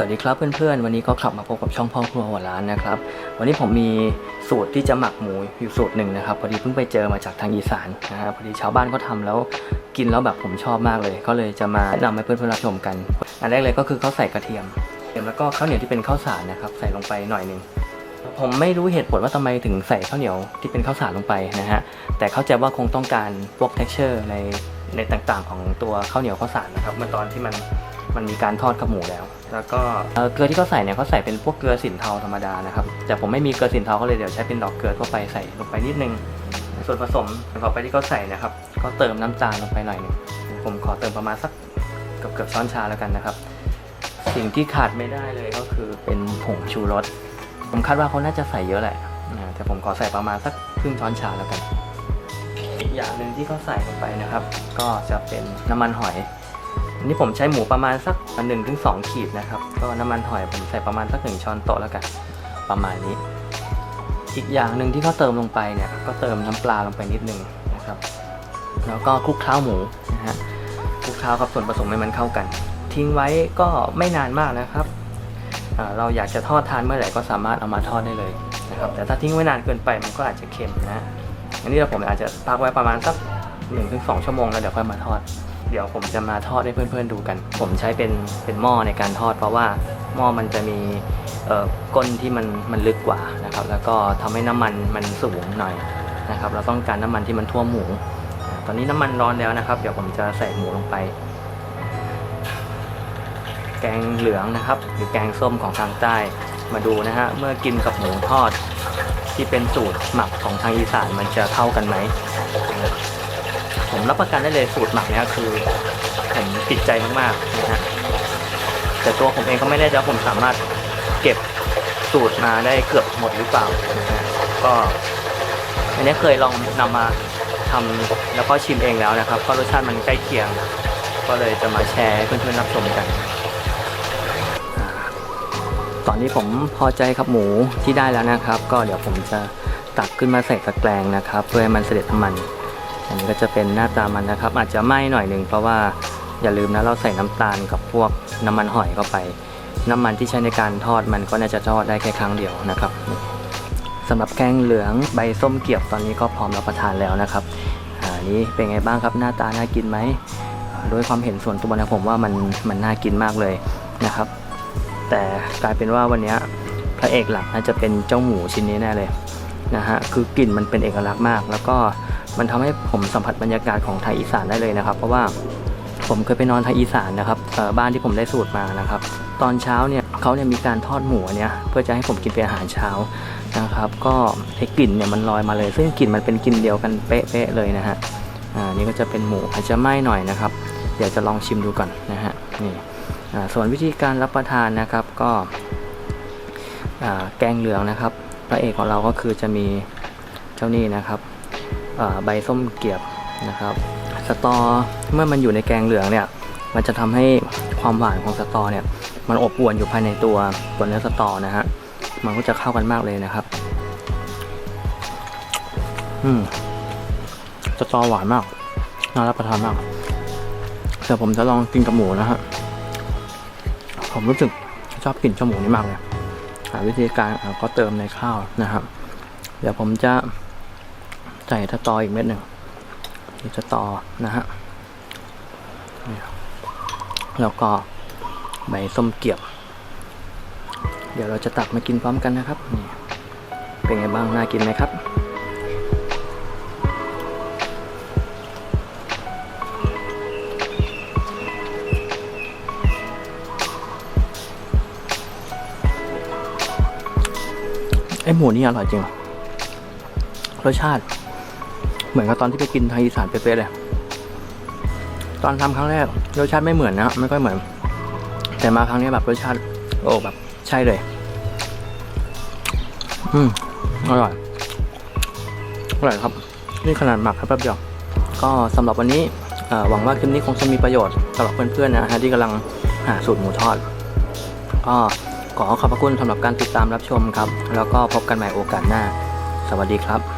สวัสดีครับเพื่อนๆ วันนี้ก็กลับมาพบกับช่องพ่อครัวหัวร้านนะครับ วันนี้ผมมีสูตรที่จะหมักหมูอยู่สูตรหนึ่งนะครับพอดีเพิ่งไปเจอมาจากทางอีสานนะฮะพอดีชาวบ้านเขาทำแล้วกินแล้วแบบผมชอบมากเลย ก็เลยจะมาแนะนำให้เพื่อนๆรับชมกัน อันแรกเลยก็คือเขาใส่กระเทียมเทียมแล้วก็ข้าวเหนียวที่เป็นข้าวสารนะครับใส่ลงไปหน่อยหนึ่งผมไม่รู้เหตุผลว่าทำไมถึงใส่ข้าวเหนียวที่เป็นข้าวสารลงไปนะฮะแต่เข้าใจว่าคงต้องการพวก texture ในในต่างๆ ของตัวข้าวเหนียวข้าวสารนะครับเมื่อตอนที่มัน มันมีการทอดกับหมูแล้ว แล้วก็เอ่อเกลือที่เขาใส่เนี่ยเขาใส่เป็นพวกเกลือสินเทาธรรมดานะครับแต่ผมไม่มีเกลือสินเทาก็เลยเดี๋ยวใช้เป็นดอกเกลือทั่วไปใส่ลงไปนิดนึง ส่วนผสมต่อไปที่เขาใส่นะครับ ก็เติมน้ำตาลลงไปหน่อยหนึงผมขอเติมประมาณสักเกือบเกือบช้อนชาแล้วกันนะครับ สิ่งที่ขาดไม่ได้เลยก็คือเป็นผงชูรสผมคาดว่าเขาน่าจะใส่เยอะแหละนะแต่ผมขอใส่ประมาณสักครึ่งช้อนชาแล้วกัน อีกอย่างหนึ่งที่เขาใส่ลงไปนะครับ ก็จะเป็นน้ำมันหอย อันนี้ผมใช้หมูประมาณสักหนึ่งถึงสองขีดนะครับ ก็น้ำมันหอยผมใส่ประมาณสักหนึ่งช้อนโต๊ะแล้วกัน ประมาณนี้ อีกอย่างหนึ่งที่เขาเติมลงไปเนี่ย ก็เติมน้ำปลาลงไปนิดนึงนะครับ แล้วก็คลุกเคล้าหมูนะฮะ คลุกเคล้ากับส่วนผสมให้มันเข้ากัน ทิ้งไว้ก็ไม่นานมากนะครับ เราอยากจะทอดทานเมื่อไหร่ก็สามารถเอามาทอดได้เลยนะครับ แต่ถ้าทิ้งไว้นานเกินไปมันก็อาจจะเค็มนะ อันนี้เราผมอาจจะพักไว้ประมาณสักหนึ่งถึงสองชั่วโมงแล้วเดี๋ยวค่อยมาทอด เดี๋ยวผมจะมาทอดให้เพื่อนๆดูกัน ผมใช้เป็นเป็นหม้อในการทอด เพราะว่าหม้อมันจะมีก้นที่มันมันลึกกว่านะครับ แล้วก็ทำให้น้ำมันมันสูงหน่อยนะครับ เราต้องการน้ำมันที่มันท่วมหมู ตอนนี้น้ำมันร้อนแล้วนะครับ เดี๋ยวผมจะใส่หมูลงไป แกงเหลืองนะครับ หรือแกงส้มของทางใต้มาดูนะฮะเมื่อกินกับหมูทอดที่เป็นสูตรหมักของทางอีสานมันจะเข้ากันไหม ผมรับประกันได้เลยสูตรหมักเนี้ยคือผมติดใจมากๆนะฮะแต่ตัวผมเองก็ไม่แน่ใจว่าผมสามารถเก็บสูตรมาได้เกือบหมดหรือเปล่านะฮะก็อันนี้เคยลองนำมาทำแล้วก็ชิมเองแล้วนะครับก็รสชาติมันใกล้เคียง ก็เลยจะมาแชร์เพื่อนๆรับชมกัน ตอนนี้ผมพอใจครับหมูที่ได้แล้วนะครับ ก็เดี๋ยวผมจะตักขึ้นมาใส่ตะแกรงนะครับเพื่อให้มันเสด็จน้ำมัน อันนี้ก็จะเป็นหน้าตามันนะครับ อาจจะไหม้หน่อยหนึ่งเพราะว่าอย่าลืมนะเราใส่น้ำตาลกับพวกน้ำมันหอยเข้าไป น้ำมันที่ใช้ในการทอดมันก็น่าจะทอดได้แค่ครั้งเดียวนะครับสำหรับแกงเหลืองใบส้มเกียบตอนนี้ก็พร้อมรับประทานแล้วนะครับอันนี้เป็นไงบ้างครับหน้าตาน่ากินไหมอ่าโดยความเห็นส่วนตัวนะผมว่ามันมันน่ากินมากเลยนะครับ แต่กลายเป็นว่าวันนี้พระเอกหลักน่าจะเป็นเจ้าหมูชิ้นนี้แน่เลยนะฮะคือกลิ่นมันเป็นเอกลักษณ์มาก แล้วก็ มันทำให้ผมสัมผัสบรรยากาศของไทยอีสานได้เลยนะครับ เพราะว่าผมเคยไปนอนไทยอีสานนะครับบ้านที่ผมได้สูตรมานะครับ ตอนเช้าเนี่ยเขาเนี่ยมีการทอดหมูเนี่ยเพื่อจะให้ผมกินเป็นอาหารเช้านะครับ ก็ไอ้กลิ่นเนี่ยมันลอยมาเลย ซึ่งกลิ่นมันเป็นกลิ่นเดียวกันเป๊ะๆเลยนะฮะอ่านี่ก็จะเป็นหมูอาจจะไหม้หน่อยนะครับ เดี๋ยวจะลองชิมดูก่อนนะฮะนี่ส่วนวิธีการรับประทานนะครับก็แกงเหลืองนะครับ พระเอกของเราก็คือจะมีเจ้านี่นะครับ ใบส้มเกียบนะครับ สตอเมื่อมันอยู่ในแกงเหลืองเนี่ย มันจะทำให้ความหวานของสตอเนี่ย มันอบอวนอยู่ภายในตัวตัวเนื้อสตอนะฮะ มันก็จะเข้ากันมากเลยนะครับ อืมสตอหวานมาก น่ารับประทานมากเดี๋ยวผมจะลองกินกับหมูนะฮะ ผมรู้สึกชอบกลิ่นเจ้าหมูนี่มากเลยหาวิธีการก็เติมในข้าวนะครับ เดี๋ยวผมจะ ใส่สตออีกเม็ดหนึ่งนี่สตอนะฮะแล้วก็ใบส้มเกียบ เดี๋ยวเราจะตักมากินพร้อมกันนะครับนี่เป็นไงบ้างน่ากินไหมครับไอหมูนี่อร่อยจริงรสชาติ เหมือนกับตอนที่ไปกินทางอีสานเป๊ะๆเลย ตอนทำครั้งแรกรสชาติไม่เหมือนนะไม่ค่อยเหมือน แต่มาครั้งนี้แบบรสชาติโอ้แบบใช่เลย อืมอร่อยอร่อยครับ นี่ขนาดหมักแค่แป๊บเดียวก็สำหรับวันนี้หวังว่าคลิปนี้คงจะมีประโยชน์สำหรับเพื่อนๆนะฮะที่กำลังหาสูตรหมูทอดก็ขอขอบพระคุณสำหรับการติดตามรับชมครับ แล้วก็พบกันใหม่โอกาสหน้า สวัสดีครับ